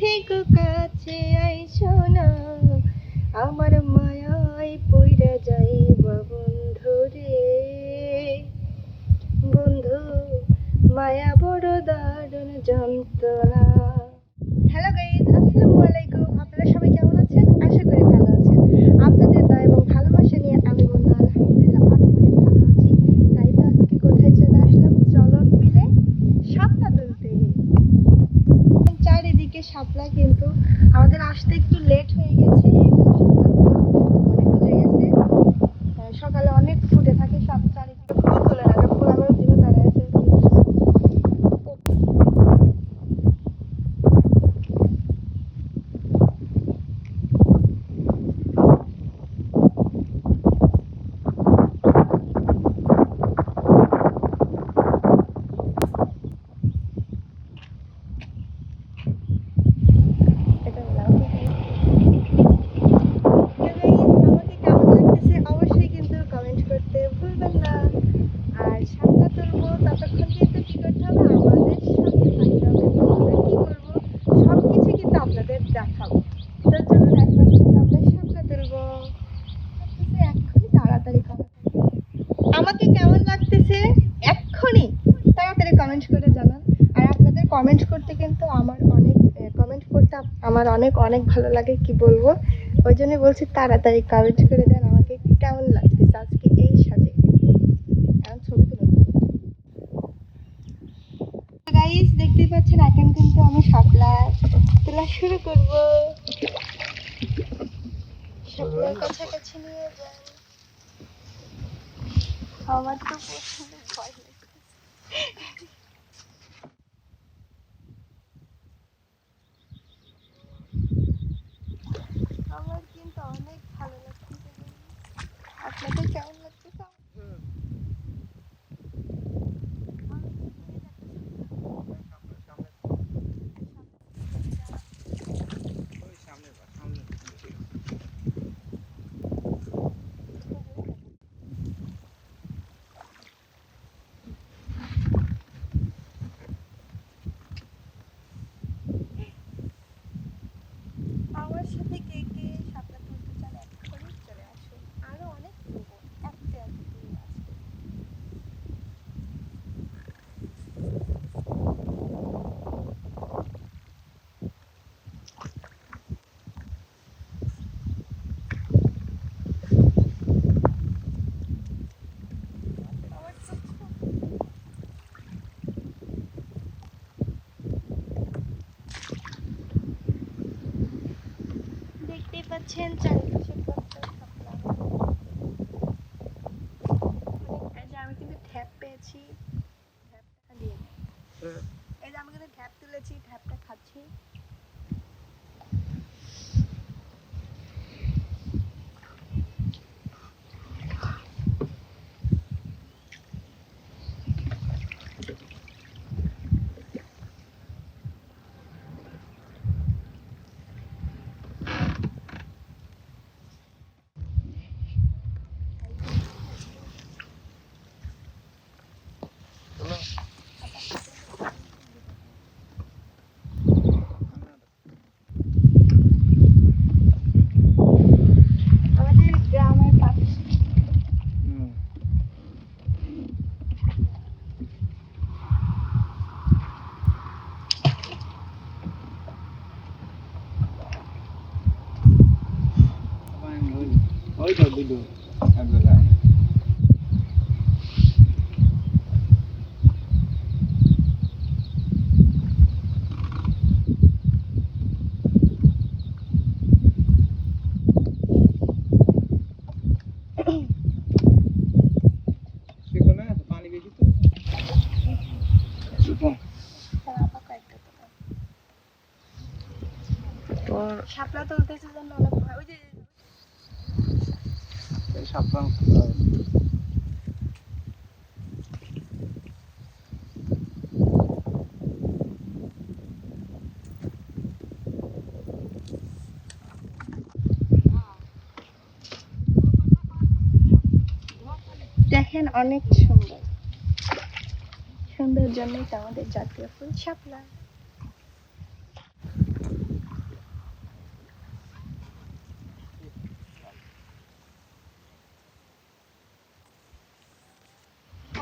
থেকো কাছে আইসো না। আমার মায়ায় পইরা যাইবা বন্ধু রে। বন্ধু, মায়া বড় দারুণ যন্ত্রণা হ্যালো গাইজ আসসালামু আলাইকুম আপনারা সবাই কেমন আছেন আশা করি ভালো আছেন আপনাদের দয়া এবং ভালোবাসা নিয়ে আমি বললাম আলহামদুলিল্লাহ অনেক অনেক ভালো আছি তাই তো আজকে কোথায় চলে আসলাম চলন বিলে শাপলা তুলতে চারিদিকে শাপলা কিন্তু আমাদের আসতে একটু লেট হয়ে গেছে এই জন্য শাপলাগুলো অনেক ফুটে গেছে আহ, সকালে অনেক ফুটে থাকে সব চারিদিকে ফুল তোলে না ফুল আমার জীবন দাঁড়ায় আছে এটা লাউ আমাকে কেমন লাগতেছে অবশ্যই কিন্তু কমেন্ট করতে ভুলবেন না আর সামনে তুলবো ততক্ষণ কিন্তু কি করতে হবে আমাদের সাথে থাকতে হবে তো আমরা কি করব সব কিছু কিন্তু আপনাদের দেখাবো তার জন্য এখন কিন্তু আমরা সামনে তুলবো ভাবতেছি এক্ষুনি তাড়াতাড়ি করা আমাকে কেমন লাগতেছে? এক্ষুনি তাড়াতাড়ি কমেন্ট করে জানান। আর আপনাদের কমেন্ট করতে কিন্তু আমার অনেক কমেন্ট করতে আমার অনেক অনেক ভালো লাগে, কি বলব? ওই জন্য বলছি তাড়াতাড়ি কমেন্ট করে দেন, আমাকে কেমন লাগতেছে আজকে এই সাজে। এখন ছবি তুলে গাইস দেখতেই পাচ্ছেন, এখন কিন্তু আমি শাপলা তোলা শুরু করব। শাপলার কাছাকাছি নিয়ে যাই। আমার তো প্রথমে ভয় লাগছে আমার কিন্তু অনেক ভালো লাগছে আপনাদের কেমন লাগছে আমার সাথে কে কে সাঁতার তুলতে চান এক্ষুনি চলে আসুন আরও অনেক তুলবো একটা একটা তুলে আসুন আমার তো খুব দেখতেই পাচ্ছেন চারিপাশে কত শাপলা। এই যে আমি কিন্তু ঠ্যাপ পেয়েছি ঠ্যাপটা দিয়ে নে। এই যে আমি কিন্তু ঠ্যাপ তুলেছি ঠ্যাপটা খাচ্ছি আমাদের গ্রামের পাশে ওই তো দুটো এক জায়গায় সেখানে পানি বেশি তো কম তারা আবার কয়েকটা তোলা। শাপলা তুলতেছে জন্য অনেক ভয়। ওই যে এই সাবধান দেখেন অনেক সুন্দর সুন্দর জন্যই তো আমাদের জাতীয় ফুল শাপলা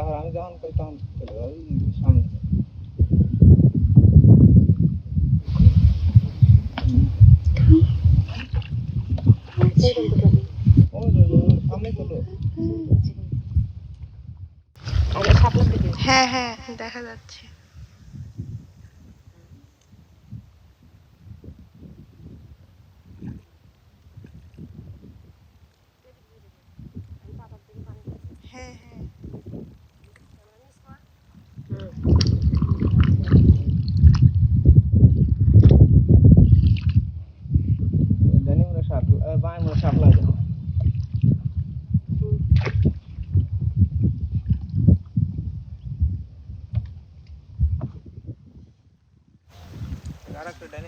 আর আমি যখন করি তখন চলে যাই সামনে। হ্যাঁ হ্যাঁ দেখা যাচ্ছে। মুড়া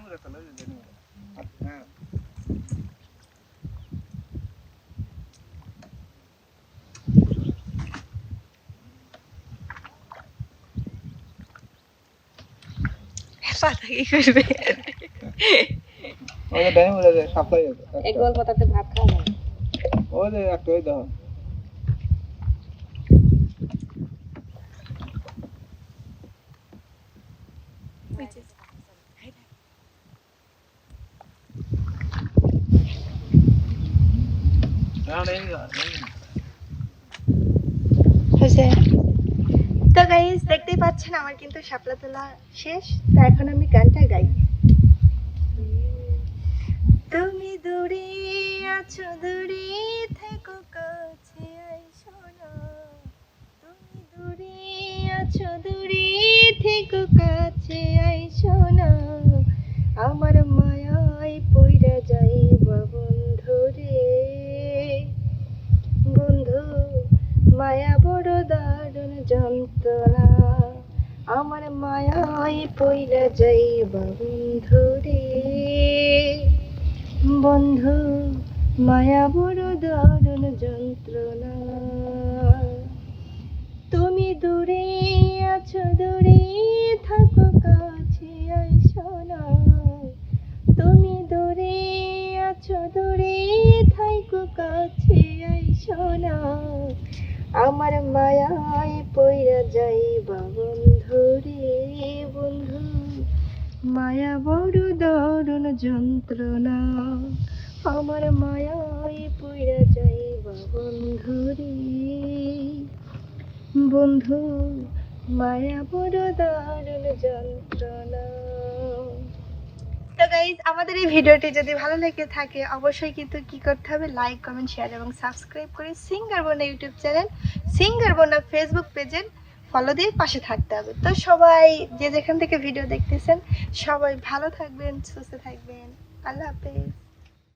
মুড়া চলো ডাইনি মুড়া হ্যাঁ। পাতা কি করবে? ওই যে ডাইনি মুড়া ভাত খাওয়া ওই একটা ওই দেখো। তো দেখতেই পাচ্ছেন আমার কিন্তু তোলা শেষ, তো এখন আমি গানটা গাই। তুমি দূরে আছো, দূরে থেকো, কাছে তুমি থেকো, কাছে আমার মায়ায় আমার মায়ায় পইরা যাইবা বন্ধু রে বন্ধু, মায়া বড় দারুণ যন্ত্রণা। তুমি দূরে আছো, দূরে থাকো, কাছে আইসো না। তুমি দূরে আছো, দূরে থাকো কাছে আইসো না। আমার মায়ায় বড় দারুণ যন্ত্রণা আমার মায়ায় পইরা যাইবা বন্ধুরে বন্ধু মায়া বড় দারুণ যন্ত্রণা তো আমাদের এই ভিডিওটি যদি ভালো লেগে থাকে, অবশ্যই কিন্তু কি করতে হবে? লাইক কমেন্ট শেয়ার এবং সাবস্ক্রাইব করে singer Bona YouTube channel singer Bona Facebook পেজের ফলো দিয়ে পাশে থাকতে হবে। তো সবাই যে যেখান থেকে ভিডিও দেখতেছেন, সবাই ভালো থাকবেন, সুস্থ থাকবেন। আল্লাহ হাফেজ।